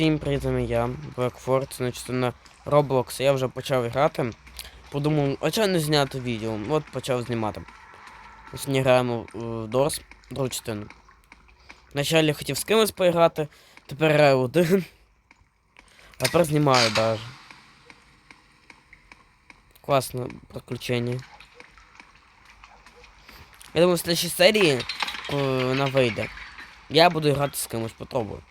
Всім привіт, я, Blackford, значить на Roblox я вже почав грати. Подумав, а чого не зняти відео? От почав знімати. Сьогодні граємо в Doors, другу частину. Вначалі хотів з кимось поіграти, тепер граю один. А тепер знімаю даже. Класне приключення. Я думаю, в следующей серії, коли вона вийде, я буду грати з кимось, попробую.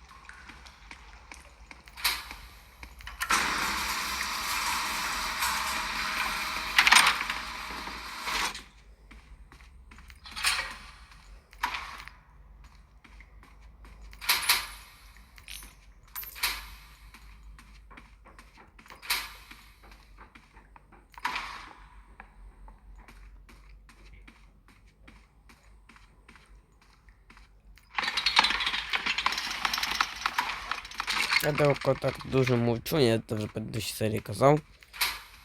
Я далеко так дуже мовчу, я це вже в предыдущій серії казав.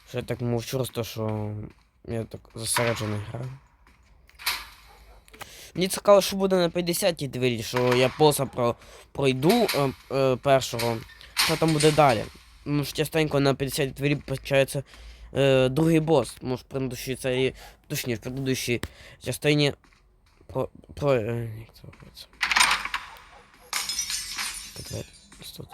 Що я так мовчу, просто що я так зосереджений граю. Мені цікаво, що буде на 50-й двері, що я боса про, пройду е, е, першого. Що там буде далі? Тому що частенько на 50-й двері починається е, другий бос. Може в предыдущій серії, точніше, в предыдущій частині про. про. Е, як це робиться? Давай, що тут?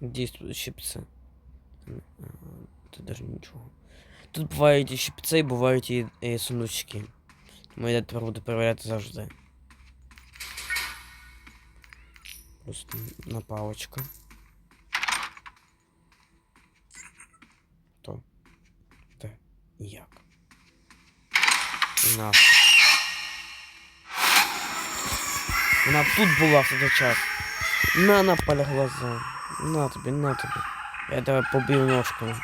Действуют щипцы. М, а, Тут даже ничего. Тут бувають і щипці, бувають і, і сундучки. Тому я тепер буду перевіряти завжди. Просто на палочка. То. Де? І Як? На. Вона тут була в цей час. На, на поля глаза. На тобі, на тобі. Я тебе побив ножкою.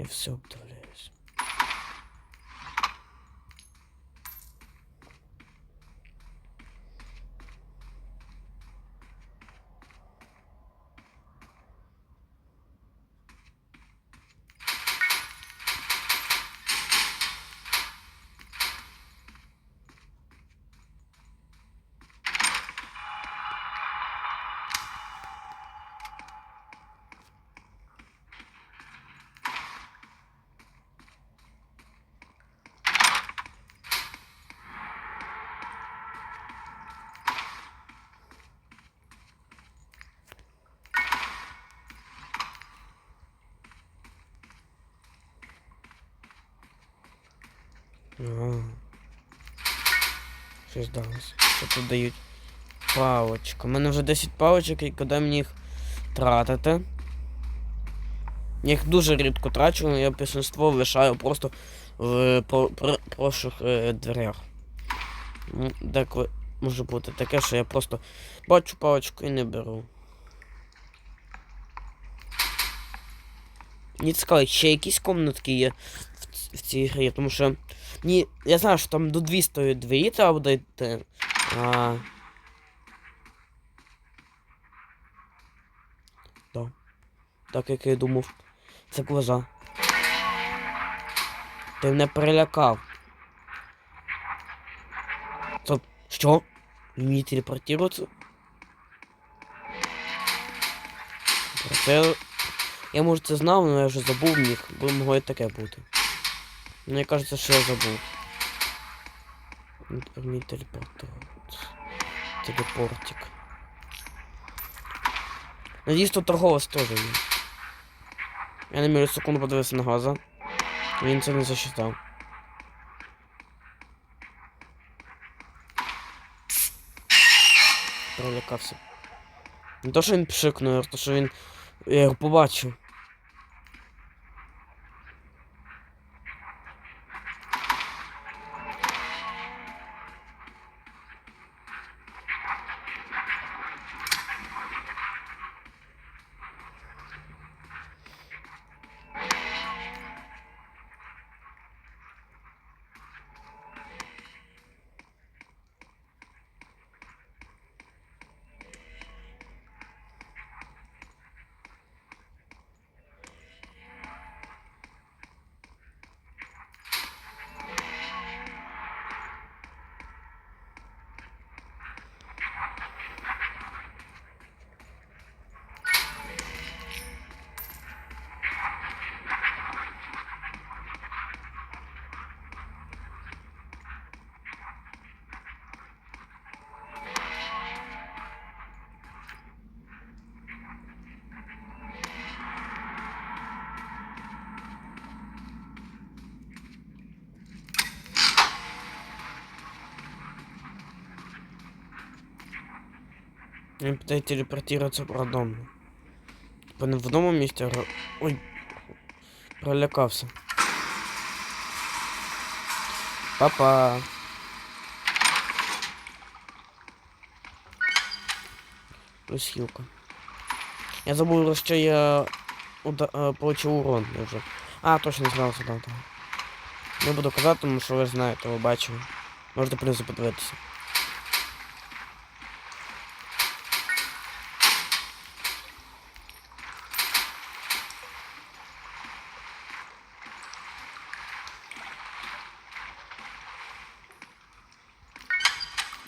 Я все обдавляюсь. Ага. Щось далося. Що тут дають? Палочка. У мене вже 10 палочок, і куди мені їх тратити? Я їх дуже рідко трачу, але я більшинство лишаю просто в про, про, прошлих е, дверях. Деколи може бути таке, що я просто бачу палочку і не беру. Мені цікаво, ще якісь комнатки є в, цій грі, тому що ні, я знаю, що там до 200 двері треба буде йти. А... Да. Так як я думав. Це глаза. Ти мене перелякав. Стоп, що? Мені телепортуватися? Про Це... Я може це знав, але я вже забув міг, бо могло і таке бути. Мені кажется, що я. Ну, Тепер телепорт. Телепортик. Надіюсь, тут торговець теж є. Я на міру секунду подивився на глаза. Він це не засчитав. перелякався. Не то, що він пшикнув, а то, що він. Я його побачив. Він питає телепортуватися про дом. Типа не в одному місці, а... ро- Ой. Пролякався. Папа. Ось хілка. Я забув, що я уда... е, получив урон вже. А, точно знав, що там. там. Не буду казати, тому що ви ж знаєте, ви бачили. Можете плюси подивитися.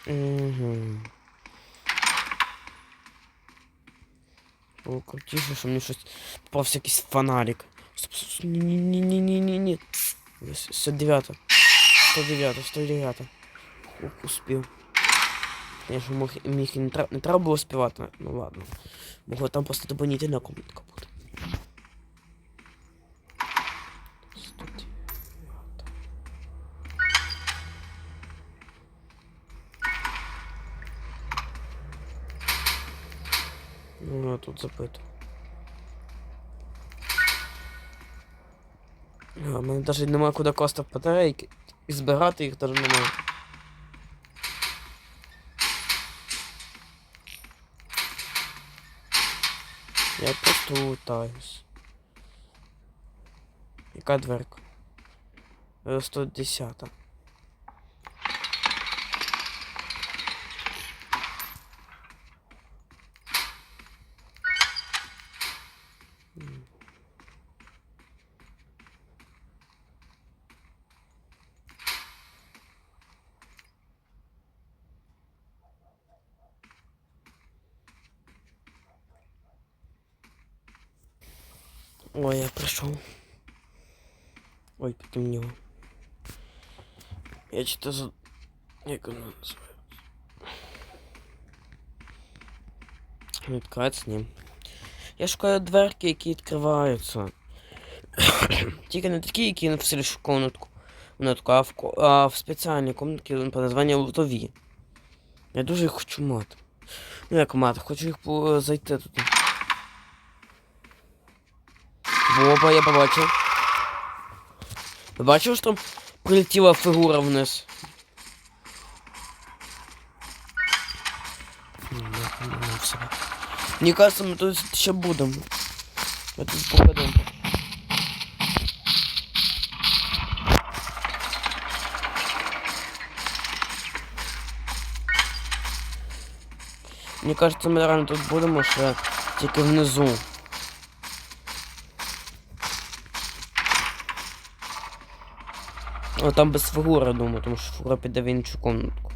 Угу. О, крутіше, що мені щось попався якийсь фонарик. Стоп, стоп, стоп, ні, ні, ні, ні, ні, ні, ні. 109. 109, 109. Ух, успів. Конечно, мог, міг не, треба, не треба було співати, ну ладно. Могло там просто дополнительна комнатка бути. 109. Ну, а тут запито. А, в мене навіть немає куди класти батарейки. І збирати їх навіть немає. Я просто лутаюсь. Яка дверка? Е, 110. Прийшов. Ой, потемніло. Я что-то за... Як воно називається? Відкривається, ні. Я шукаю дверки, які відкриваються. Тільки не такі, які на всю комнатку. комнатку, а в, а в спеціальній комнатці по названню лутові. Я дуже їх хочу мати. Ну як мати, хочу їх зайти туди. Боба, я побачив. Ви бачив, що там прилетіла фігура вниз? М, я понимаю себе. Мені кажется, ми тут ще будемо. Ми тут походимо. Мені кажется, ми реально тут будемо ще тільки внизу. О, там без фігури, думаю, тому що фігура піде в іншу комнатку.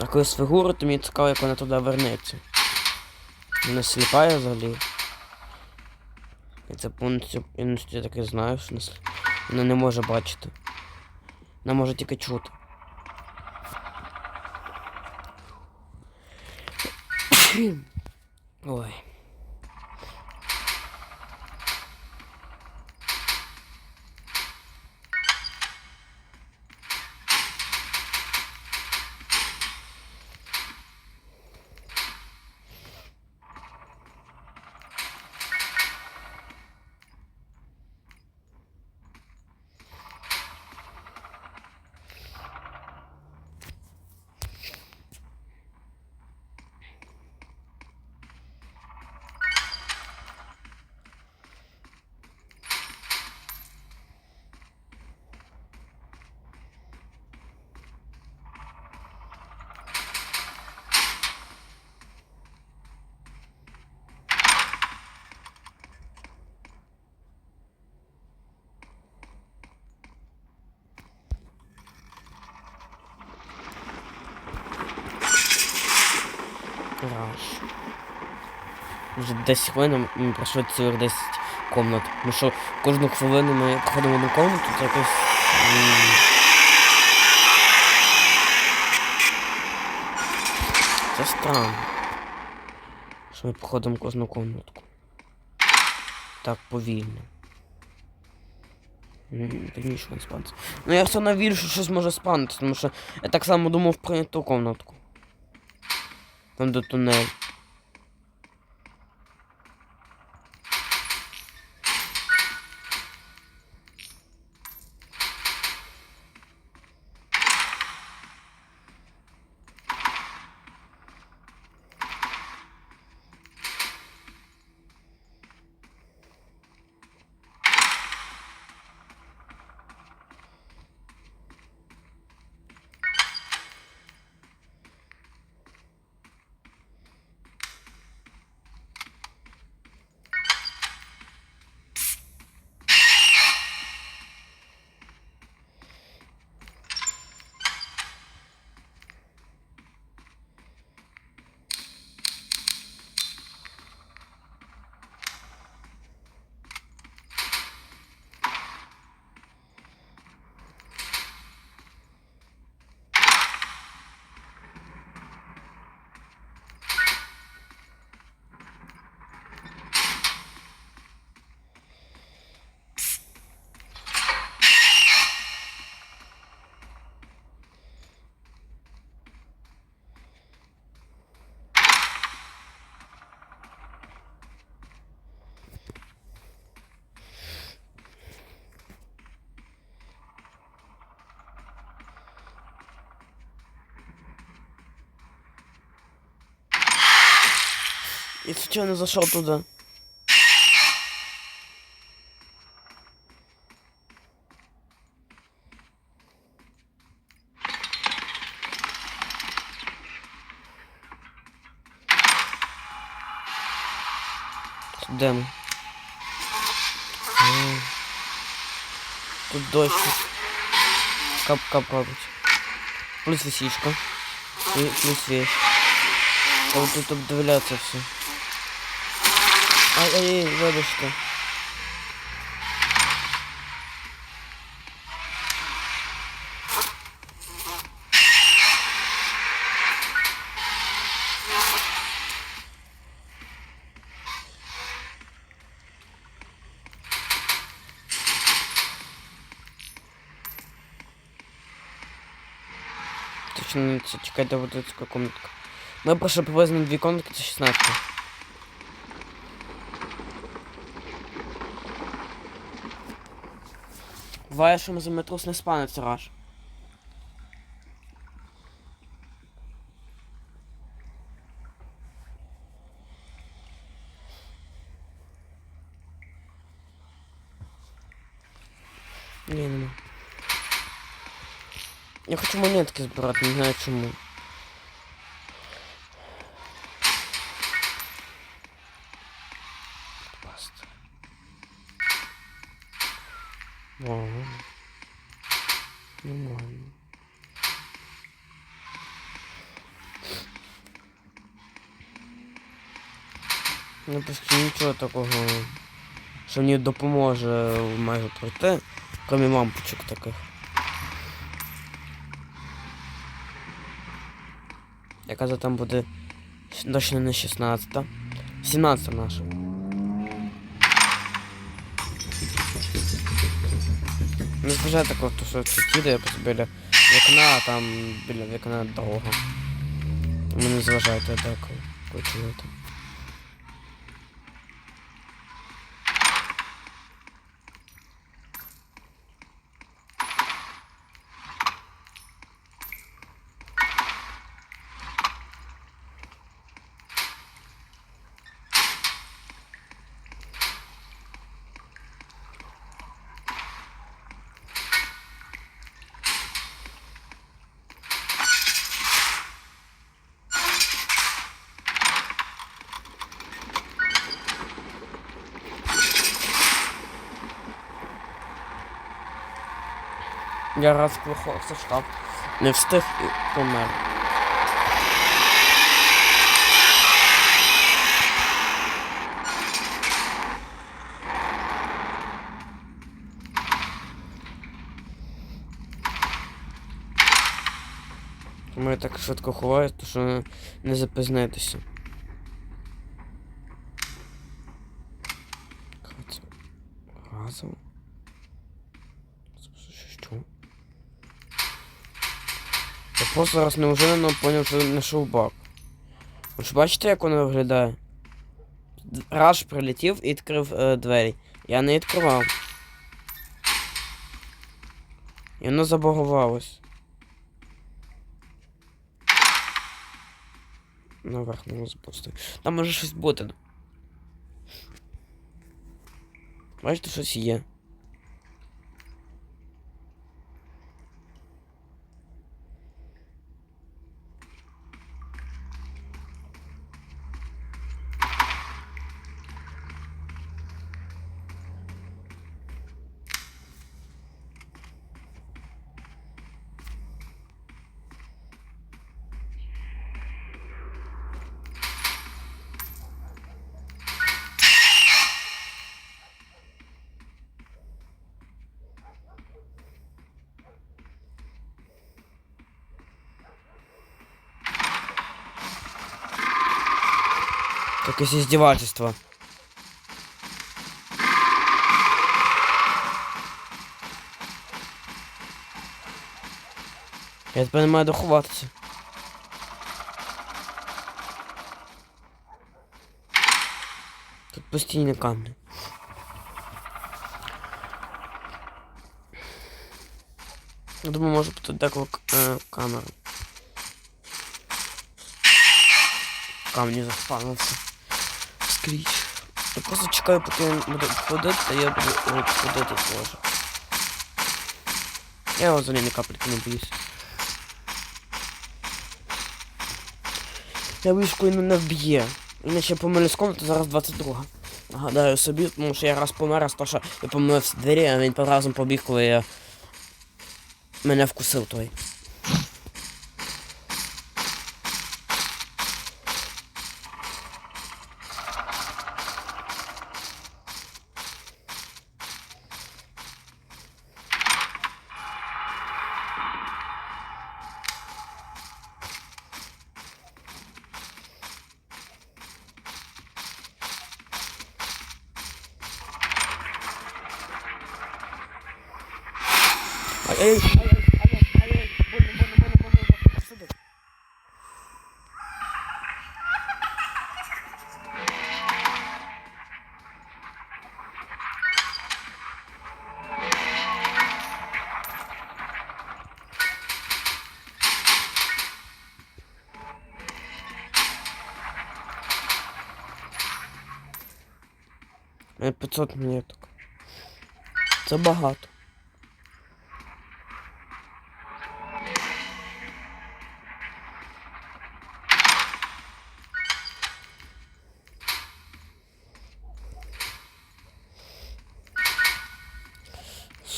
А коли з фігури, то мені цікаво, як вона туди вернеться. Вона сліпає взагалі. Я це повністю я таки знаю, що вона не може бачити. Вона може тільки чути. Ой. Вже 10 хвилин ми пройшли цілих 10 комнат. Ну що, кожну хвилину ми проходимо одну комнату, це якось. Це странно. Що ми проходимо кожну комнатку. Так повільно. Тут нічого спаниться. Ну я все одно вірю, що щось може спанитися, тому що я так само думав про ту комнатку. Там де тунель. Я случайно зашел туда. Де. Тут дощ. Кап-кап робить. Плюс висічка. І плюс вещь. А вот тут обдивляться все. Ай, ай, ай, вибачте. Точно не це чекайте вот эта комнатка. Ми пройшли приблизно дві комнатки, це 16. За метрус не спанеться раш. Ні, нема. Я хочу монетки збирати, не знаю чому. Паста. Ага. Нормально. Ну просто нічого такого, що мені допоможе майже пройти, крім лампочок таких. Яка за там буде точно не 16, 17 наша. Не зважає такого, то що тут їде, я просто біля вікна, а там біля вікна дорога. Тому не зважайте деколи, коли чуєте. Я раз плохо штаб. Не встиг і помер. Ми так швидко ховають, що не запізнитися. Просто зараз неожиданно поняв, що знайшов баг. Ж бачите, як воно виглядає? Раш прилетів і відкрив е, двері. Я не відкривав. І воно забагувалось. Наверх не запустив. Там може щось бути. Бачите, щось є. Якесь издевательство. Я тепер не маю де ховатися. Тут постійні камні. Я думаю, може бути деколи е, камера. Камні заспавнився. Скріч. Я просто чекаю, поки він буде ходити, та я буду е, ходити теж. Я його взагалі ні капельки не боюсь. Я боюсь, коли мене вб'є. Іначе помилюсь з комнати, зараз 22. Нагадаю собі, тому що я раз помер, раз то, що я помилився двері, а він разом побіг, коли я... Мене вкусив той. Мене 500 монеток. Це багато.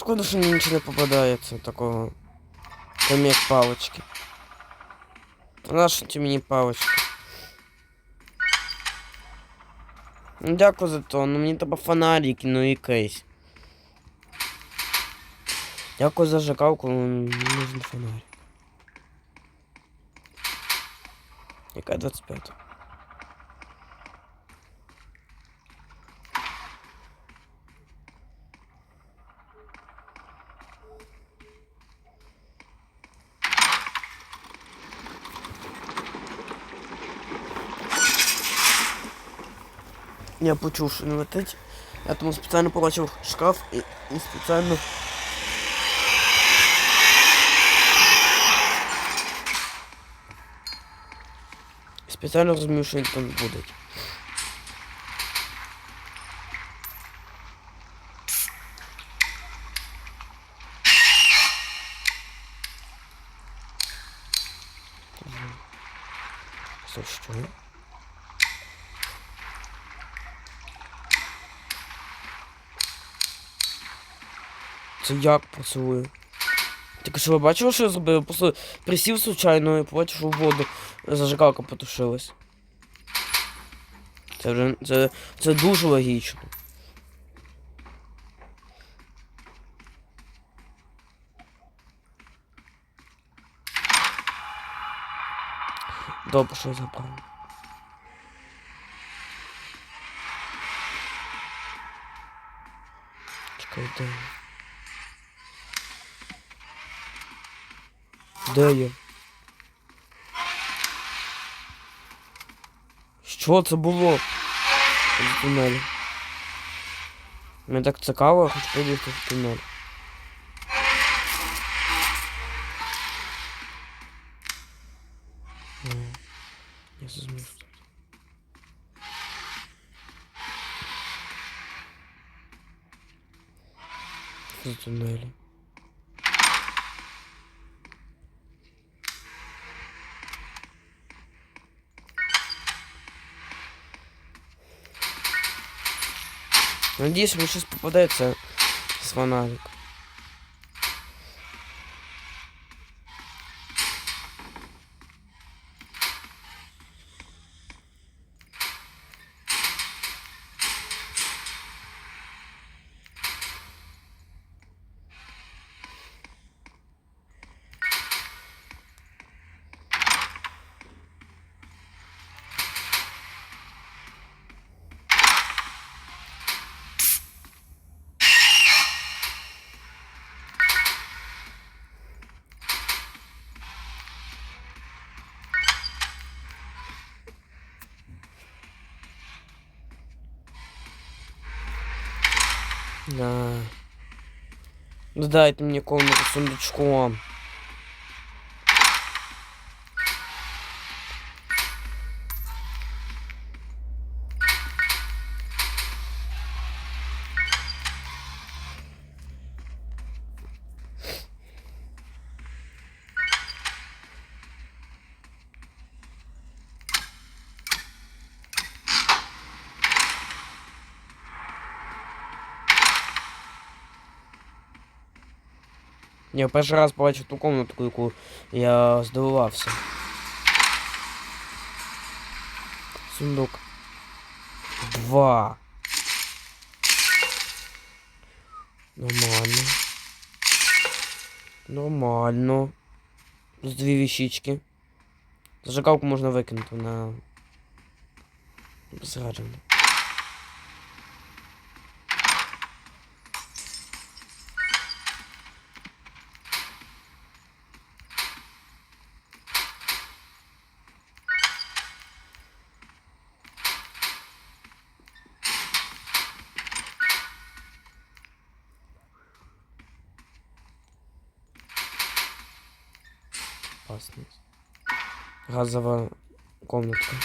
Шкода, що мені нічого не попадається такого. Там як палочки. А нащо ті мені палочки? Ну, дякую за то, ну мені треба фонарики, ну і кейс. Дякую за жакалку, ну мені нужен фонарик. Яка 25? Я почув, що не летить. Я тому спеціально побачив шкаф і, і спеціально. Спеціально розумів, що він там буде. Це як працює? Тільки що ви бачили, що я зробив? Просто присів случайно і побачив, що в воду зажигалка потушилась. Це вже. Це, це дуже логічно. Добре, що я забрав. Чекай, де? Де я? Що це було? В тунелі. Мені так цікаво, я хочу в тунель. М, Я зрозумів. що це. Що за тунелі? Надеюсь, мне сейчас попадается с фонарик. Дайте мне комнату сундучком. Я перший раз побачив ту комнатку, яку я здивувався. Сундук. Два. Нормально. Нормально. Плюс дві віщички. Зажигалку можна викинути на зрадження. Опасность. Газовая комнатка.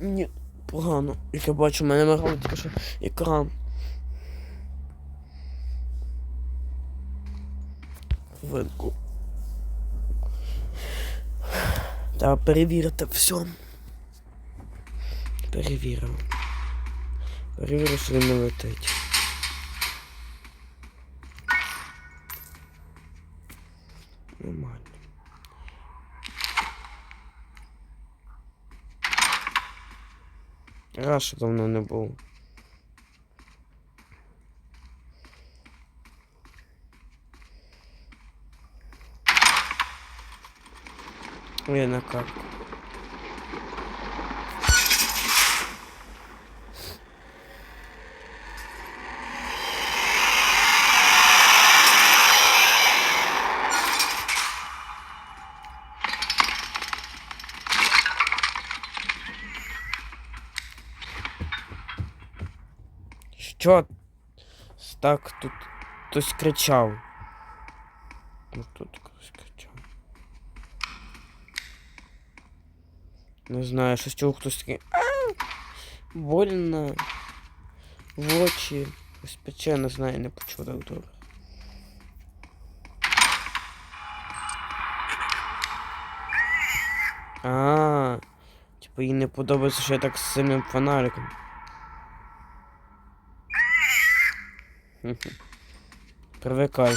Ні, погано. Як я бачу, в мене мигав тільки що. Та перевірити все. Перевіримо. Перевірю, що він не летить. Нормально. Що давно не було. Ой, на карту. Що? Так тут хтось кричав. Ну тут Не знаю, щось чув хтось такий. «А, Больно. В очі. Ось пече, не знаю, не почув так добре. А, типу їй не подобається, що я так з сильним фонариком. Привикай.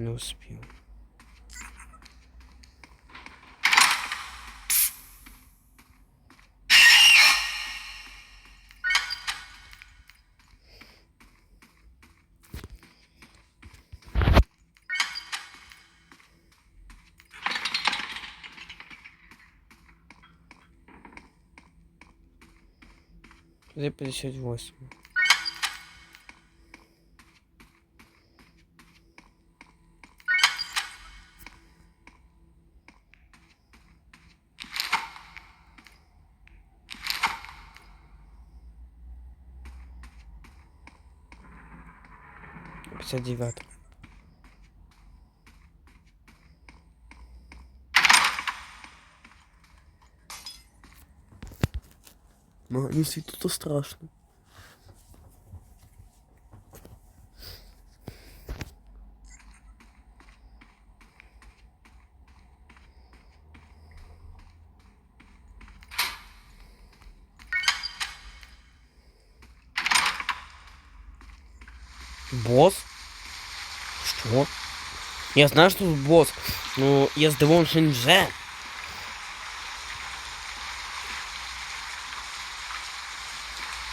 Не успів. Где 58? Пятьдесят девятый. Маленький, тут страшно. Я знаю, что тут босс, но я здивован, що він вже.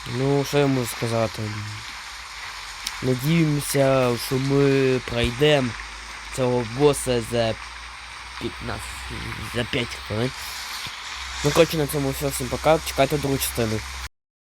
Ну, що я можу сказати? Надіємося, що ми пройдемо цього боса за 15, за 5 хвилин. Ну, коротше, на цьому все. Всім пока. Чекайте другу частину.